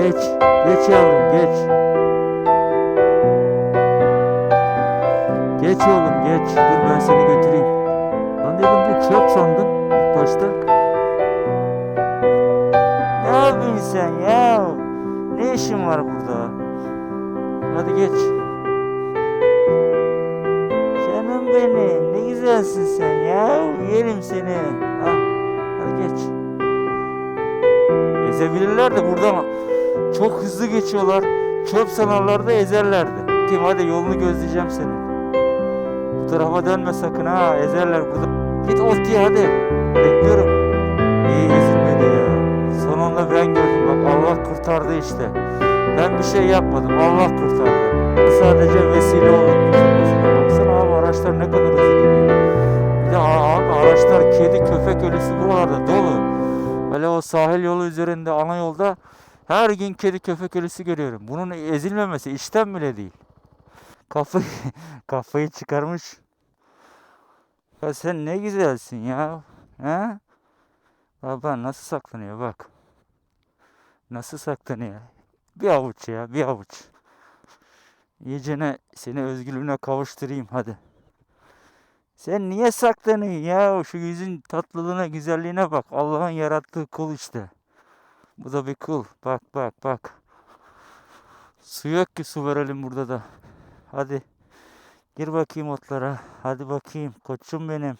Geç. Geç yavrum geç. Geç oğlum geç. Dur ben seni götüreyim. Lan dedim bu çöp sandım ilk başta. Ne yapıyorsun sen ya? Ne işin var burada? Hadi geç. Canım benim ne güzelsin sen ya. Yerim seni. Ha, hadi geç. Ezebilirler de buradan çok hızlı geçiyorlar. Çöp sanarlar da ezerlerdi. Kim hadi yolunu gözleyeceğim senin. Bu tarafa dönme sakın ha ezerler burada. Git ortaya hadi. Bekliyorum. İyi ezilmedi ya. Sonunda ben gördüm bak Allah kurtardı işte. Ben bir şey yapmadım Allah kurtardı. Sadece vesile oldum. Baksana abi araçlar ne kadar hızlı gidiyor. Bir de abi araçlar kedi köpek ölüsü buralarda dolu. Böyle o sahil yolu üzerinde ana yolda her gün kedi köpek ölüsü görüyorum. Bunun ezilmemesi işten bile değil. Kafayı, kafayı çıkarmış. Ya sen ne güzelsin ya. He? Baba nasıl saklanıyor bak. Nasıl saklanıyor. Bir avuç ya bir avuç. İyicene seni özgürlüğüne kavuşturayım hadi. Sen niye saklanıyorsun ya? Şu yüzün tatlılığına, güzelliğine bak. Allah'ın yarattığı kul işte. Bu da bir kul. Bak bak bak. Su yok ki su verelim burada da. Hadi. Gir bakayım otlara. Hadi bakayım. Koçum benim.